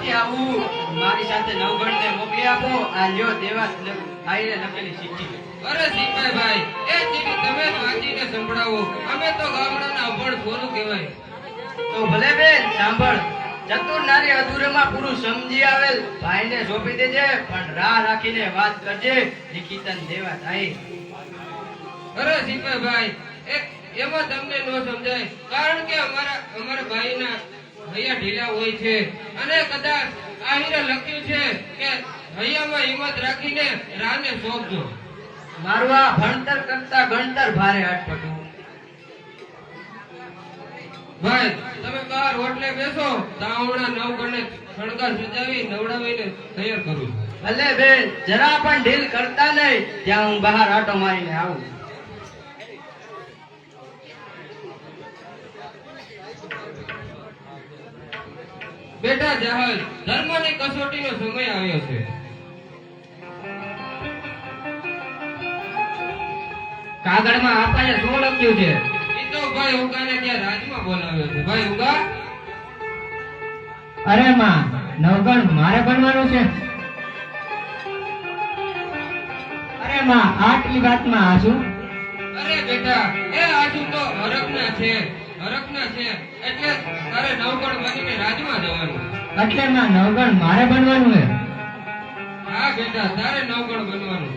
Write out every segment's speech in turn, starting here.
નથી આવું મારી સાથે નવગણને મોકલી આપો. આ લ્યો દેવા આઈને લખેલી ચિઠ્ઠી. અરે સિપાઈ ભાઈ એ ચીઠી તમે જ વાંચીને સંભળાવો. અમે તો ગામડાના અભણ સોનું કહેવાય. તો ભલે બેન સાંભળ. ચતુર નારી અધૂરમાં પૂરું સમજી આવેલ. ભાઈને સોંપી દેજે પણ રાહ રાખીને વાત કરજે. નિકિતન દેવા થાય. અરે સિપાઈ ભાઈ એમાં તમને ન સમજાય. કારણ કે અમારા અમારા ભાઈના હૈયા ઢીલા હોય છે. અને કદાચ આહીરે લખ્યું છે કે હૈયામાં હિંમત રાખીને રાને સોંપજો. મારું આ ભણતર કરતા ગણતર ભારે અટપટું ભાઈ તમે બહાર હોટલે બેસો તાવડા નવ ગણે શણગાર સજાવી નવડાવીને તૈયાર કરું ભલે બેન જરા પણ ઢીલ કરતા નહીં ત્યાં હું બહાર આટો મારીને આવું. બેટા જહલ ધર્મની કસોટીનો સમય આવ્યો છે. કાગળમાં આપણને શું લખ્યું છે? એ તો ભાઈ ઉગાને ત્યાં રાજમાં બોલાવ્યો છે. ભાઈ ઉગા? અરે માં નવગણ મારે બનવાનું છે. અરે માં આટલી વાતમાં આ શું અરે બેટા એ આજુ તો હરકના છે હરકના છે. એટલે તારે નવગણ બનીને રાજમાં જવાનું. એટલે માં નવગણ મારે બનવાનું છે હા બેટા તારે નવગણ બનવાનું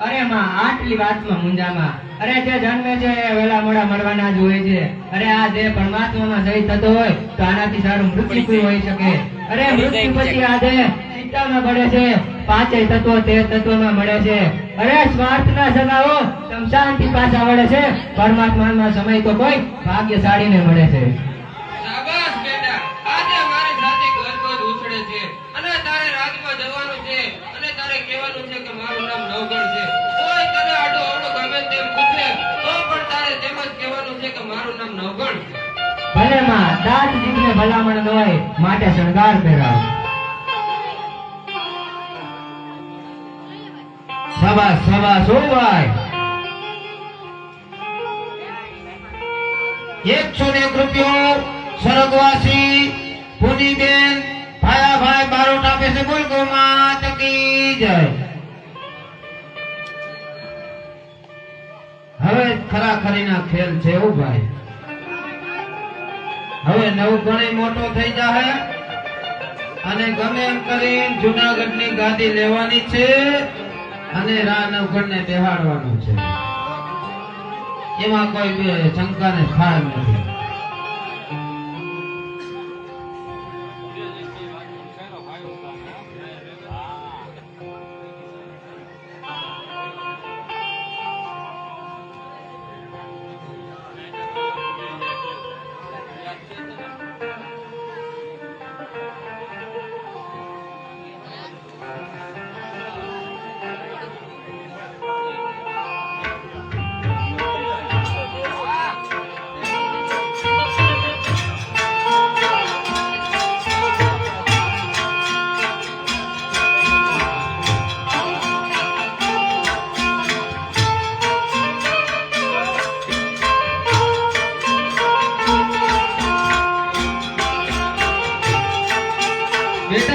અરે માં આટલી વાતમાં મુંજામાં અરે જે જન્મે છે એ વેલા મોડા મળવાના જ હોય છે. અરે આ જે પરમાત્મામાં જઈ થતો હોય તો આનાથી સારું મૃત્યુ હોઈ શકે. અરે મૃત્યુ પછી આ જે ચિંતામાં પડે છે પાંચેય તત્વો તે તત્વમાં મળે છે. અરે સ્વાર્થના સગાઓ શમશાનથી પાછા વળે છે. પરમાત્મામાં સમય તો કોઈ ભાગ્યશાળીને મળે છે. મારું નામ નવગણ છે. કોઈ તને આડો અવડો ગમે તેમ પૂછે, તો પણ તારે તેમ જ કહેવાનું છે કે મારું નામ નવગણ છે. ભલે માં દાંત જીભને ભલામણ ન હોય, માટે શણગાર પહેરાવ. સવા સવા સો ભાઈ એકસો ને એક રૂપિયો સ્વર્ગવાસી પુનીબેન ભાયા ભાઈ બારોટ આપે છે બોલ ગો માત કી જય. હવે ખરા ખરીના ખેલ છે એવું ભાઈ. હવે નવ ગણે મોટો થઈ જાહે. અને ગમે એમ કરી જુનાગઢની ગાદી લેવાની છે અને રા નવગઢ ને બેહાડવાનું છે. એમાં કોઈ શંકા ને ખાડ નથી.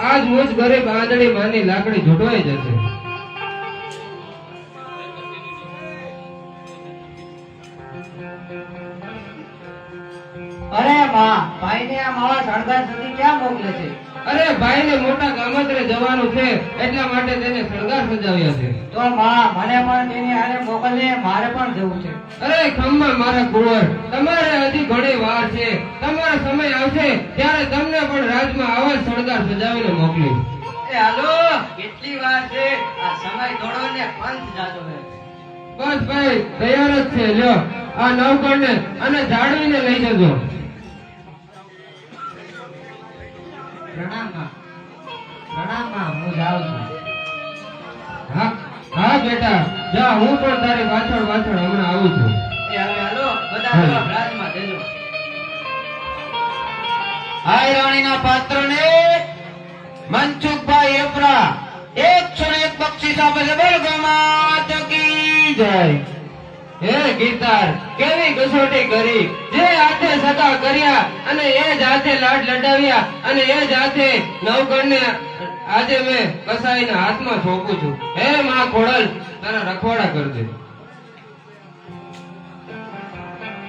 આજ મુજ ગરીબ આંધળી માની લાકડી જોડવાઈ જશે. અરે માં ભાઈ ને આ માવા શણગાર સુધી ક્યાં મોકલે છે? અરે ભાઈને મોટા ગામત્રે જવાનું છે એટલા માટે તેને શણગાર સજાવ્યા છે. તો માં મને પણ તેની આને મોકલને મારે પણ જવું છે. અરે ખમ્મા મારા કુંવર તમારે હજી ઘણી વાર છે. તમારો સમય આવશે ત્યારે તમને પણ રાજમાં આવા શણગાર સજાવીને મોકલીશ. એ હાલો કેટલી વાર છે? આ સમય થોડો ને પંચ જાતો હે. બસ ભાઈ તૈયાર જ છે લ્યો. આ નવકણને અને જાળવીને લઈ જજો. પ્રણામ પ્રણામ હું જાઉં છું. હા હા બેટા જા હું પણ તારી પાછળ પાછળ હમણાં આવું છું. એ હવે હાલો બધા હાલો. જવાબ રાજમાં હાય રાણીના પાત્રને મનસુખભાઈ એપરા એકસો ને એક પક્ષી આપે છે. બોલ ગોમાત કી જય. હે ગીતાર કેવી કસોટી કરી? જે હાથે સગા કર્યા અને એ જ લાડ લડાવ્યા અને એ જ હાથે નવગણને આજે મેં કસાઈના હાથમાં સોંપું છું. હે માં ખોડલ, તારા રખવાડા કરજે.